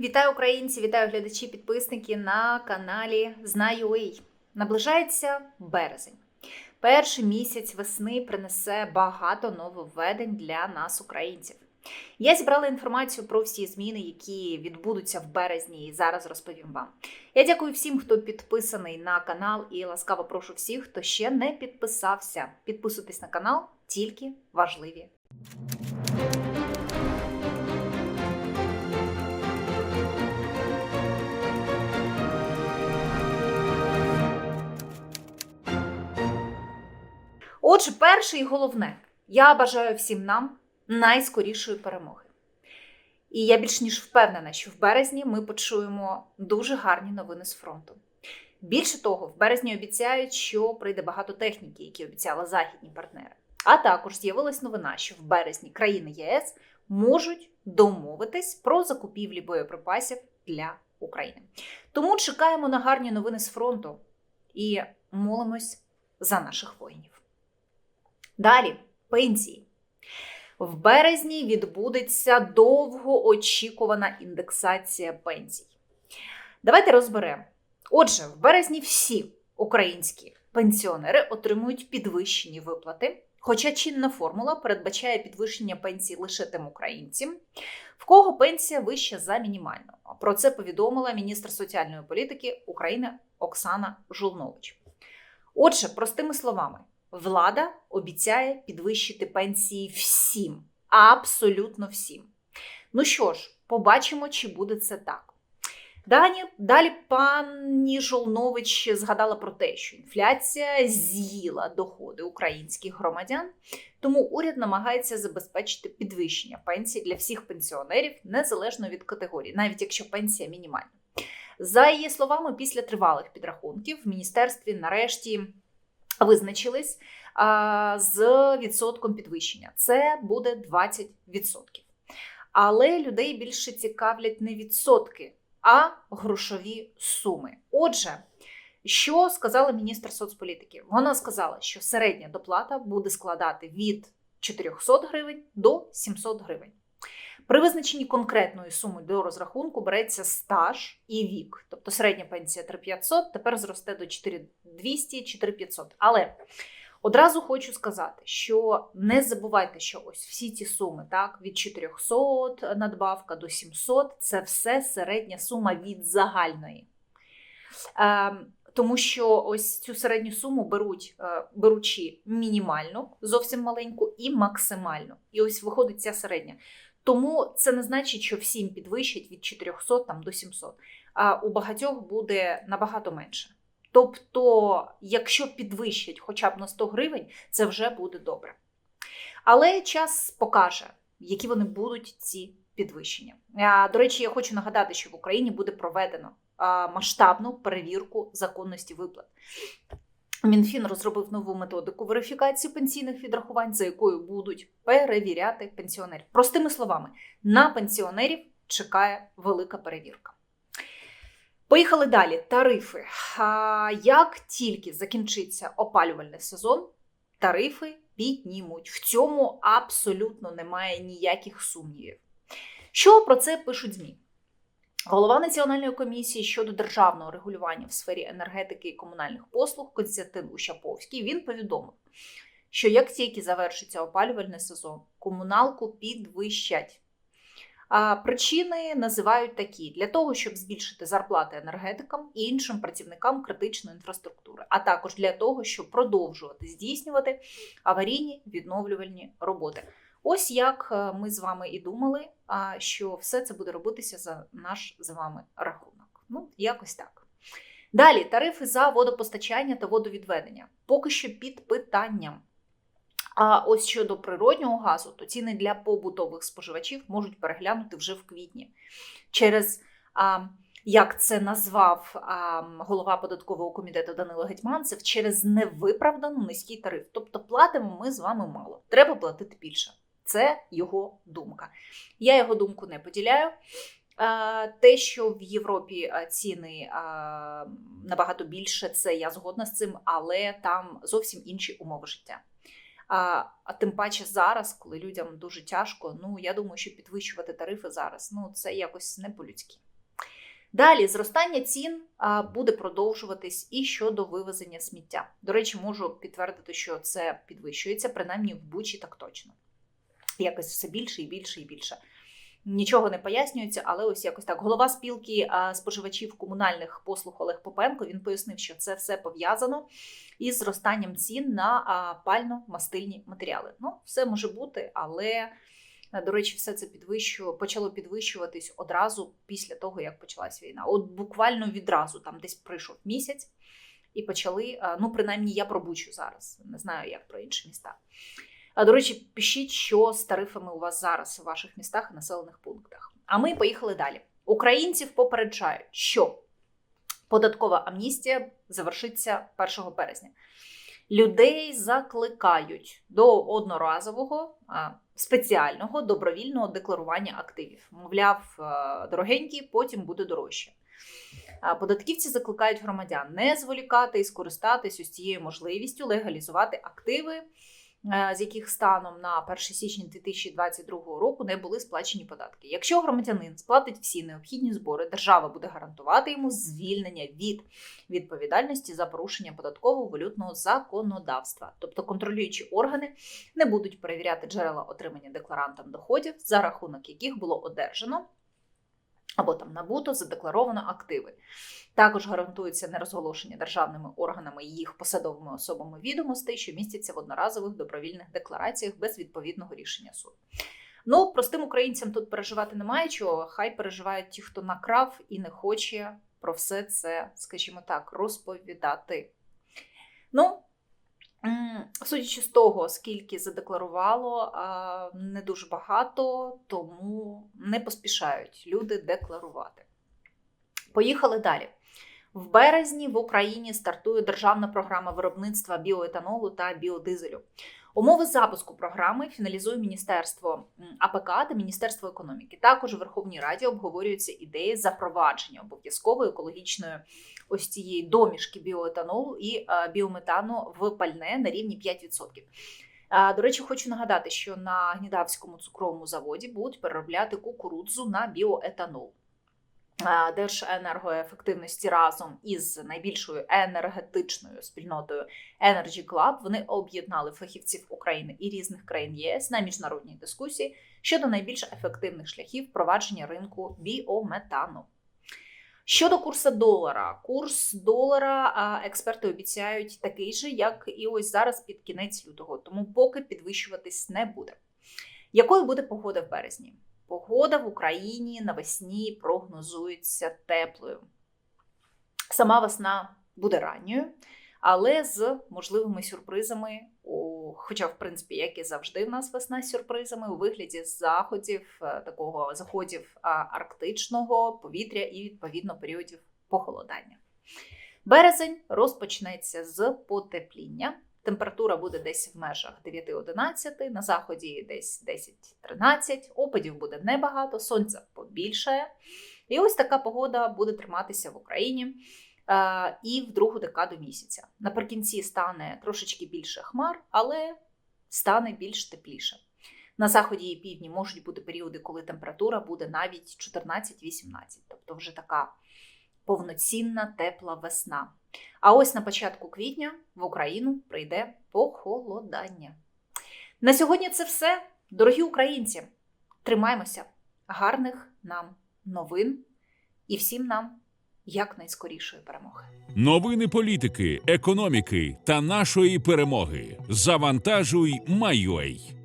Вітаю українці, вітаю глядачі, підписники на каналі Знаю.ua. Наближається березень. Перший місяць весни принесе багато нововведень для нас, українців. Я зібрала інформацію про всі зміни, які відбудуться в березні, і зараз розповім вам. Я дякую всім, хто підписаний на канал, і ласкаво прошу всіх, хто ще не підписався. Підписуйтесь на канал, тільки важливі Отже, перше і головне, я бажаю всім нам найскорішої перемоги. І я більш ніж впевнена, що в березні ми почуємо дуже гарні новини з фронту. Більше того, в березні обіцяють, що прийде багато техніки, які обіцяли західні партнери. А також з'явилась новина, що в березні країни ЄС можуть домовитись про закупівлі боєприпасів для України. Тому чекаємо на гарні новини з фронту і молимось за наших воїнів. Далі пенсії. В березні відбудеться довгоочікувана індексація пенсій. Давайте розберемо. Отже, в березні всі українські пенсіонери отримують підвищені виплати, хоча чинна формула передбачає підвищення пенсій лише тим українцям, в кого пенсія вища за мінімальну. Про це повідомила міністр соціальної політики України Оксана Жулнович. Отже, простими словами, влада обіцяє підвищити пенсії всім, абсолютно всім. Ну що ж, побачимо, чи буде це так. Далі, далі пані Жолнович згадала про те, що інфляція з'їла доходи українських громадян, тому уряд намагається забезпечити підвищення пенсій для всіх пенсіонерів незалежно від категорії, навіть якщо пенсія мінімальна. За її словами, після тривалих підрахунків в міністерстві нарешті визначились з відсотком підвищення. Це буде 20%. Але людей більше цікавлять не відсотки, а грошові суми. Отже, що сказала міністр соцполітики? Вона сказала, що середня доплата буде складати від 400 гривень до 700 гривень. При визначенні конкретної суми до розрахунку береться стаж і вік. Тобто середня пенсія 3500, тепер зросте до 4200, 4500. Але одразу хочу сказати, що не забувайте, що ось всі ці суми, так, від 400 надбавка до 700 це все середня сума від загальної. Е, тому що ось цю середню суму беруть, е, беручи мінімальну, зовсім маленьку, і максимальну. І ось виходить ця середня. Тому це не значить, що всім підвищать від 400 там, до 700, а у багатьох буде набагато менше. Тобто, якщо підвищать хоча б на 100 гривень, це вже буде добре. Але час покаже, які вони будуть ці підвищення. До речі, я хочу нагадати, що в Україні буде проведено масштабну перевірку законності виплат. Мінфін розробив нову методику верифікації пенсійних відрахувань, за якою будуть перевіряти пенсіонерів. Простими словами, на пенсіонерів чекає велика перевірка. Поїхали далі. Тарифи. Як тільки закінчиться опалювальний сезон, тарифи піднімуть. В цьому абсолютно немає ніяких сумнівів. Що про це пишуть ЗМІ? Голова Національної комісії щодо державного регулювання в сфері енергетики і комунальних послуг Константин Ущаповський він повідомив, що як тільки завершиться опалювальний сезон, комуналку підвищать. А Причини називають такі: для того, щоб збільшити зарплати енергетикам і іншим працівникам критичної інфраструктури, а також для того, щоб продовжувати здійснювати аварійні відновлювальні роботи. Ось як е, ми з вами і думали, що все це буде робитися за наш з вами рахунок. Ну, якось так. Далі тарифи за водопостачання та водовідведення поки що під питанням. А ось щодо природнього газу, то ціни для побутових споживачів можуть переглянути вже в квітні. Через, а, як це назвав а, голова податкового комітету Данило Гетьманцев, через невиправдану низький тариф. Тобто платимо ми з вами мало. Треба платити більше. Це його думка. Я його думку не поділяю. Те, що в Європі ціни набагато більше, це я згодна з цим, але там зовсім інші умови життя. А тим паче зараз, коли людям дуже тяжко, ну я думаю, що підвищувати тарифи зараз ну це якось не по-людськи. Далі зростання цін буде продовжуватись і щодо вивезення сміття. До речі, можу підтвердити, що це підвищується, принаймні в Бучі так точно. Якось все більше і більше і більше. Нічого не пояснюється, але ось якось так. Голова спілки споживачів комунальних послуг Олег Попенко він пояснив, що це все пов'язано із зростанням цін на пально-мастильні матеріали. Ну, все може бути, але Е, До речі, все це підвищу, почало підвищуватись одразу після того, як почалась війна. От буквально відразу, там десь пройшов місяць, і почали. Ну, принаймні, я про Бучу зараз. Не знаю, як про інші міста. А до речі, пишіть, що з тарифами у вас зараз у ваших містах і населених пунктах. А ми поїхали далі. Українців попереджають, що податкова амністія завершиться 1 березня. Людей закликають до одноразового спеціального добровільного декларування активів. Мовляв, е, дорогенькі, потім буде дорожче. Податківці закликають громадян не зволікати і скористатись ось цією можливістю легалізувати активи, з яких станом на 1 січня 2022 року не були сплачені податки. Якщо громадянин сплатить всі необхідні збори, держава буде гарантувати йому звільнення від відповідальності за порушення податкового валютного законодавства. Тобто контролюючі органи не будуть перевіряти джерела отримання декларантам доходів, за рахунок яких було одержано або там набуто задекларовано активи. Також гарантується нерозголошення державними органами і їх посадовими особами відомостей, що містяться в одноразових добровільних деклараціях без відповідного рішення суду. Ну, простим українцям тут переживати немає чого. Хай переживають ті, хто накрав і не хоче про все це, скажімо так, розповідати. Ну, судячи з того, скільки задекларувало, не дуже багато, тому не поспішають люди декларувати. Поїхали далі. В березні в Україні стартує державна програма виробництва біоетанолу та біодизелю. Умови запуску програми фіналізує Міністерство АПК та Міністерство економіки. Також у Верховній Раді обговорюються ідеї запровадження обов'язкової екологічної ось цієї домішки біоетанолу і е, біометану в пальне на рівні 5%. До речі, хочу нагадати, що на Гнідавському цукровому заводі будуть переробляти кукурудзу на біоетанол. А, Держенергоефективності разом із найбільшою енергетичною спільнотою Energy Club вони об'єднали фахівців України і різних країн ЄС на міжнародній дискусії щодо найбільш ефективних шляхів впровадження ринку біометану. Щодо курсу долара, курс долара експерти обіцяють такий же, як і ось зараз під кінець лютого, тому поки підвищуватись не буде. Якою буде погода в березні? Погода в Україні навесні прогнозується теплою. Сама весна буде ранньою, але з можливими сюрпризами, хоча, в принципі, як і завжди, в нас весна з сюрпризами у вигляді заходів, е, такого заходів арктичного повітря і відповідно періодів похолодання. Березень розпочнеться з потепління. Температура буде десь в межах 9-11, на заході десь 10-13, опадів буде небагато, сонця побільшає. І ось така погода буде триматися в Україні е, і в другу декаду місяця. Наприкінці стане трошечки більше хмар, але стане більш тепліше. На заході і півдні можуть бути періоди, коли температура буде навіть 14-18, тобто вже така повноцінна тепла весна. А ось на початку квітня в Україну прийде похолодання. На сьогодні це все. Дорогі українці, тримаймося, гарних нам новин і всім нам якнайскорішої перемоги. Новини політики, економіки та нашої перемоги. Завантажуй, Майой.